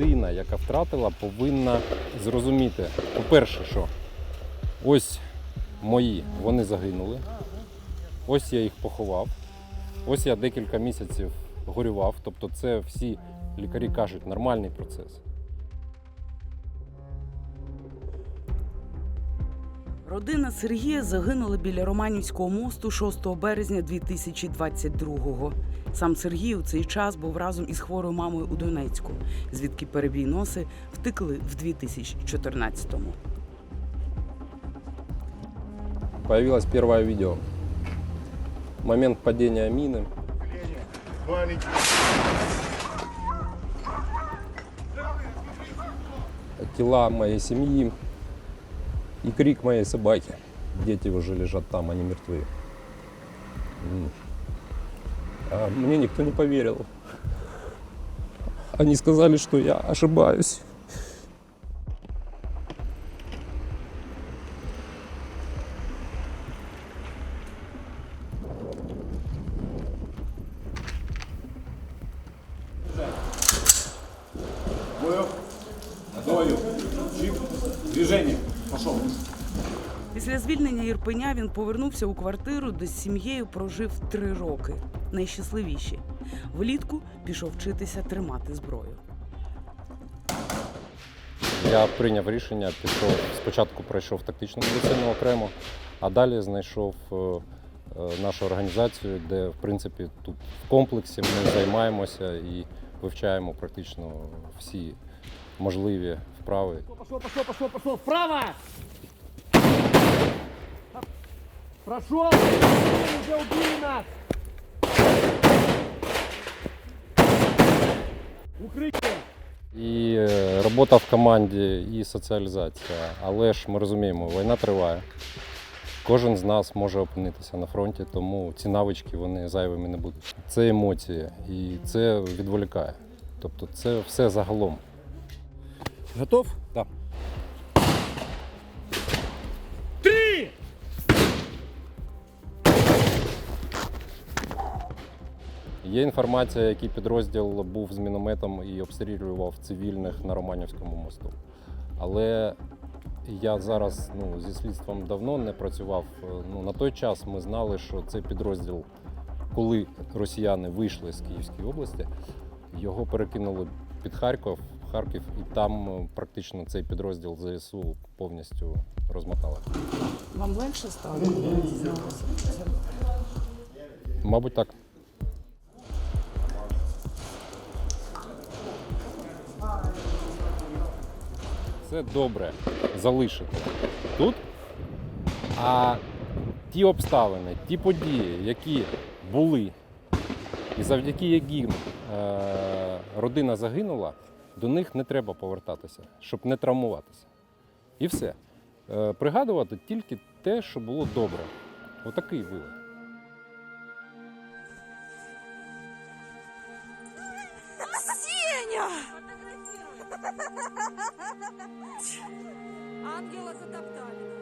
людина, яка втратила, повинна зрозуміти, по-перше, що ось мої, вони загинули. Ось я їх поховав. Ось я декілька місяців горював. Тобто, це всі лікарі кажуть нормальний процес. Родина Сергія загинула біля Романівського мосту 6 березня 2022-го. Сам Сергій у цей час був разом із хворою мамою у Донецьку, звідки перебій носи втекли в 2014-му. Появилось первое видео. Момент мины. Маленький. Тела моей семьи и крик моей собаки. Дети уже лежат там, они мертвы. А мне никто не поверил. Они сказали, что я ошибаюсь. Бою. Бою. Чип. Після звільнення Ірпеня він повернувся у квартиру, де з сім'єю прожив три роки. Найщасливіші. Влітку пішов вчитися тримати зброю. Я прийняв рішення, пішов спочатку пройшов тактичну медицину окремо, а далі знайшов е, е, нашу організацію, де в принципі тут в комплексі ми займаємося і вивчаємо практично всі можливі вправи. Пошел, пошел, пошел, пошел, вправо! Прошел! Уже убили нас! Укрытие! І е, робота в команді, і соціалізація. Але ж ми розуміємо, війна триває. Кожен з нас може опинитися на фронті, тому ці навички вони зайвими не будуть. Це емоції і це відволікає. Тобто це все загалом. Готов? Так. Три! Є інформація, який підрозділ був з мінометом і обстрілював цивільних на Романівському мосту. Але я зараз ну, зі слідством давно не працював. Ну, на той час ми знали, що цей підрозділ, коли росіяни вийшли з Київської області, його перекинули під Харків, Харків, і там е, практично цей підрозділ ЗСУ повністю розмотали. Вам легше стало? Мабуть, так. Це добре залишити тут. А ті обставини, ті події, які були, і завдяки яким е, родина загинула, до них не треба повертатися, щоб не травмуватися. І все. Е, пригадувати тільки те, що було добре. Отакий вилет. Сеня! Ангела затоптали.